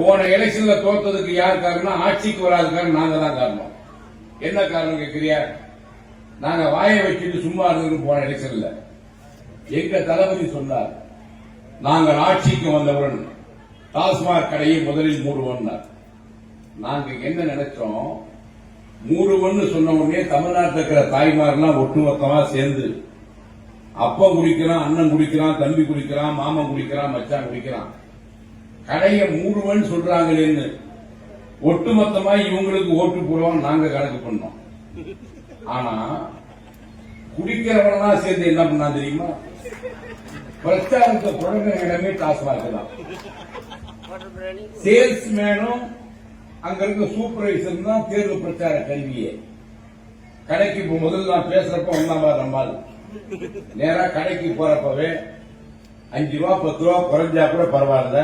போன எலெக்ஷன்ல தோத்ததுக்கு யார் காரணம்? ஆட்சிக்கு வராத காரணம் நாங்க தான் காரணம். என்ன காரணம் கேட்கிறியா நாங்க வாயை வச்சுட்டு சும்மா இருந்தது போன எலெக்ஷன்ல எங்க தளபதி சொன்னார் நாங்கள் ஆட்சிக்கு வந்தவுடன் டாஸ்மாக் கடையை முதலில் மூடுவோம் நாங்க என்ன நினைச்சோம்? மூடுவோம்னு சொன்ன உடனே தமிழ்நாட்டில் இருக்கிற தாய்மாரெல்லாம் ஒட்டுமொத்தமா சேர்ந்து அப்பா குடிக்கிறான் அண்ணன் குடிக்கிறான் தம்பி குடிக்கிறான் மாமன் குடிக்கிறான் மச்சான் குடிக்கிறான் கடையை மூடுவன் சொல்றாங்களேன்னு. ஒட்டுமொத்தமா இவங்களுக்கு ஓட்டு போடுவோம் நாங்க கணக்கு பண்ணோம். ஆனா குடிக்கிறவனெல்லாம் சேர்ந்து என்ன பண்ணா தெரியுமா? பிரச்சாரத்தை தொடங்கின இடமே டாஸ்மாக் தான். சேல்ஸ்மேனும் அங்க இருக்க சூப்பர்வைசர் தான் தேர்தல் பிரச்சார கல்வியே. கடைக்கு இப்ப முதல்ல நான் பேசுறப்ப ஒன்னாவா நம்மால். நேரா கடைக்கு போறப்பவே அஞ்சு ரூபா பத்து ரூபா குறைஞ்சா கூட பரவாயில்ல.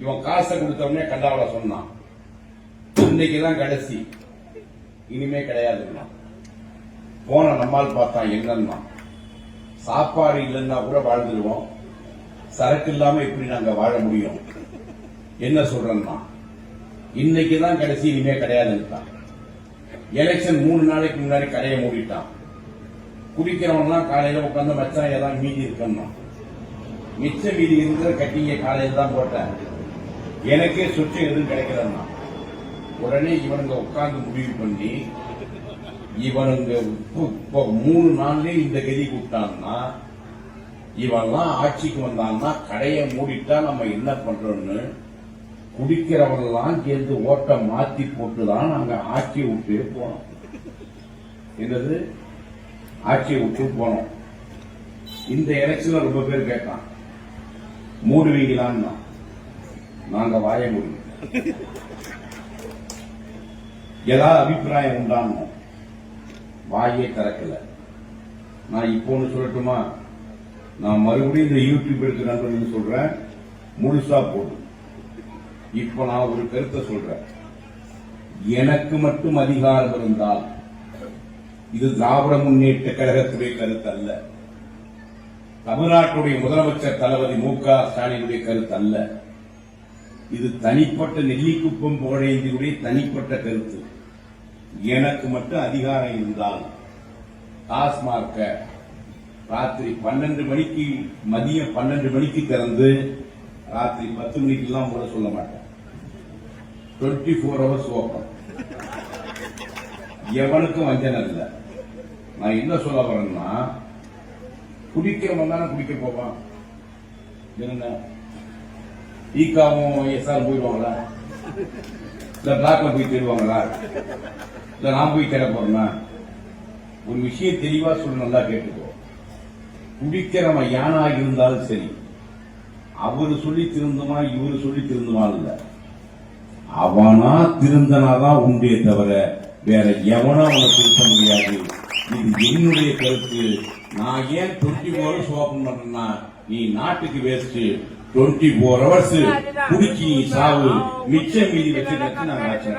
இவன் காசை கொடுத்தவனே கண்டாவள சொன்னான். இன்னைக்கு தான் கடைசி. இனிமே கிடையாதுன்னா போன நம்மால் பார்த்தான் என்னன்னா சாப்பாடு இல்லைன்னா கூட வாழ்ந்துருவோம். சரக்கு இல்லாம எப்படி நாங்க வாழ முடியும்? என்ன சொல்றேன்னா இன்னைக்கு தான் கடைசி இனிமே கிடையாதுன்னுட்டான். எலெக்ஷன் மூணு நாளைக்கு முன்னாடி கடையை மூடிட்டான். குடிக்கிறவன்லாம் காலையில உட்காந்து மச்சான் ஏதாவது மீதி இருக்கணும்? மிச்ச மீதி இருக்கிற கட்டிங்க காலையில் தான் போட்டேன். எனக்கே சுற்று எதுவும் கிடைக்கலன்னா. உடனே இவனுங்க உட்கார்ந்து முடிவு பண்ணி இவனுங்க இப்போ- மூணு நாள்லயே இந்த கதி கூப்பிட்டான்னா இவன்லாம் ஆட்சிக்கு வந்தான்னா கடையை மூடிட்டா நம்ம என்ன பண்றோம்னு குடிக்கிறவங்கெல்லாம் சேர்ந்து ஓட்டை மாத்தி போட்டு தான் நாங்க ஆட்சியை விட்டு போனோம். என்னது? ஆட்சியை விட்டு போனோம். இந்த எலெக்ஷன்ல ரொம்ப பேர் கேட்டான். மூடுவீங்களான்னு. நாங்க வாய மூடி. ஏதாவது அபிப்பிராயம் உண்டானோம் வாயே திறக்கல. நான் இப்போ ஒண்ணு சொல்லட்டுமா? நான் மறுபடியும் இந்த யூடியூப் எடுத்து நண்பர்கள் சொல்றேன். முழுசா போடும் இப்ப நான் ஒரு கருத்தை சொல்றேன். எனக்கு மட்டும் அதிகாரம் இருந்தால் இது திராவிட முன்னேற்ற கழகத்துடைய கருத்து அல்ல. தமிழ்நாட்டுடைய முதலமைச்சர் தளபதி மு க ஸ்டாலினுடைய கருத்து அல்ல. இது தனிப்பட்ட நெல்லிக்குப்பம் புகழேந்தியுடைய தனிப்பட்ட கருத்து. எனக்கு மட்டும் அதிகாரம் இருந்தால் டாஸ்மார்க்க ராத்திரி பன்னெண்டு மணிக்கு மதியம் பன்னெண்டு மணிக்கு திறந்து ராத்திரி பத்து மணிக்கெல்லாம் கூட சொல்ல மாட்டேன். டுவெண்ட்டி ஃபோர் ஹவர்ஸ் ஓப்பன் எவனுக்கும் வஞ்சனம் இல்லை. நான் என்ன சொல்ல வரேன்னா குடிக்கிறவன் தானே குடிக்க போவான். என்ன ஈக்காவும் எஸ்ஆர் போயிடுவாங்களா? இல்ல பிளாக்ல போய் தேடுவாங்களா? இல்ல நான் போய் தேட போறேன்னா ஒரு விஷயம் தெளிவா சொல்லி நல்லா கேட்டுக்கோ. குடிக்கிறவன் யானா இருந்தாலும் சரி அவரு சொல்லி திருந்துமா இவரு சொல்லி திருந்துமா இல்ல. அவனா திருந்தனாதான் உண்டே தவிர வேற எவனும் அவனை திருத்த முடியாது. இது என்னுடைய கருத்து. நான் ஏன் டுவெண்ட்டி ஃபோர் ஹவர்ஸ் ஓபன் பண்றேன்னா நீ நாட்டுக்கு வேஸ்ட் டுவெண்ட்டி ஃபோர் ஹவர்ஸ் நீ சாவு மிச்சம் மீதி வச்சு நான் ஆச்சு.